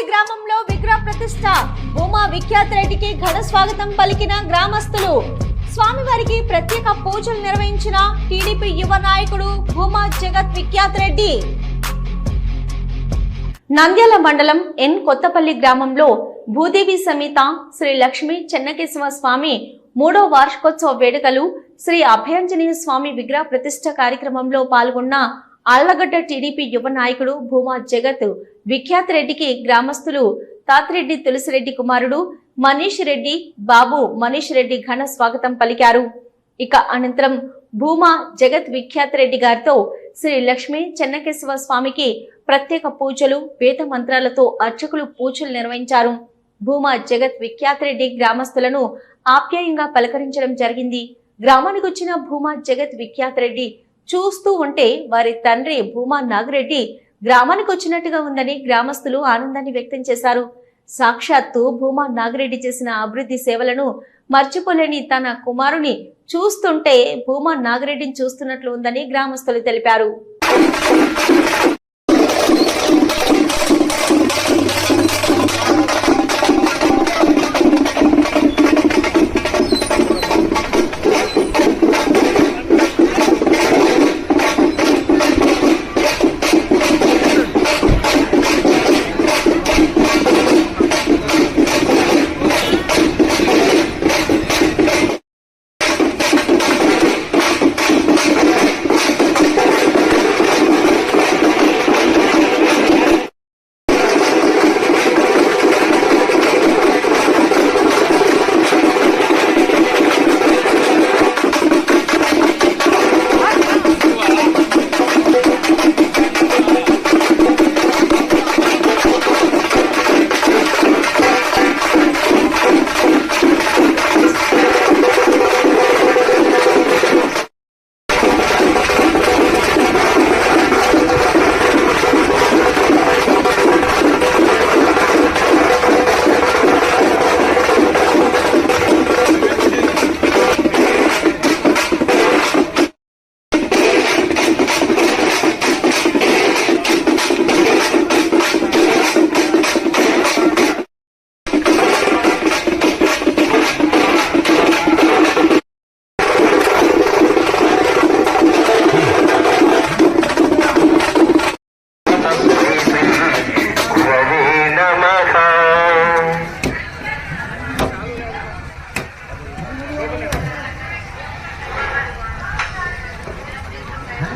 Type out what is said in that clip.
కొత్తపల్లి గ్రామంలో విగ్రహ ప్రతిష్ట. ఉమా విఖ్యాత్ రెడ్డికి ఘన స్వాగతం పలికిన గ్రామస్తులు. స్వామివారికి ప్రత్యేక పూజలు నిర్వహించిన టీడీపీ యువ నాయకుడు భూమా జగత్ విఖ్యాత్ రెడ్డి. నంద్యాల మండలం ఎన్ కొత్తపల్లి గ్రామంలో భూదేవి సమేత శ్రీ లక్ష్మీ చెన్నకేశవ స్వామి మూడో వార్షికోత్సవ వేడుకలు శ్రీ అభయాంజనేయ స్వామి విగ్రహ ప్రతిష్ట కార్యక్రమంలో పాల్గొన్న ఆళ్ళగడ్డ టీడీపీ యువ నాయకుడు భూమా జగత్ విఖ్యాత్ రెడ్డికి గ్రామస్తులు తాతిరెడ్డి తులసిరెడ్డి కుమారుడు మనీష్ రెడ్డి బాబు మనీష్ రెడ్డి ఘన స్వాగతం పలికారు. ఇక అనంతరం భూమా జగత్ విఖ్యాత్ రెడ్డి గారితో శ్రీ లక్ష్మీ చెన్నకేశవ స్వామికి ప్రత్యేక పూజలు వేద మంత్రాలతో అర్చకులు పూజలు నిర్వహించారు. భూమా జగత్ విఖ్యాత్ రెడ్డి గ్రామస్తులను ఆప్యాయంగా పలకరించడం జరిగింది. గ్రామానికి వచ్చిన భూమా జగత్ విఖ్యాత్ రెడ్డి చూస్తూ ఉంటే వారి తండ్రి భూమా నాగిరెడ్డి గ్రామానికి వచ్చినట్టుగా ఉందని గ్రామస్తులు ఆనందాన్ని వ్యక్తం చేశారు. సాక్షాత్తు భూమా నాగిరెడ్డి చేసిన అభివృద్ధి సేవలను మర్చిపోలేని తన కుమారుని చూస్తుంటే భూమా నాగిరెడ్డిని చూస్తున్నట్లు ఉందని గ్రామస్తులు తెలిపారు.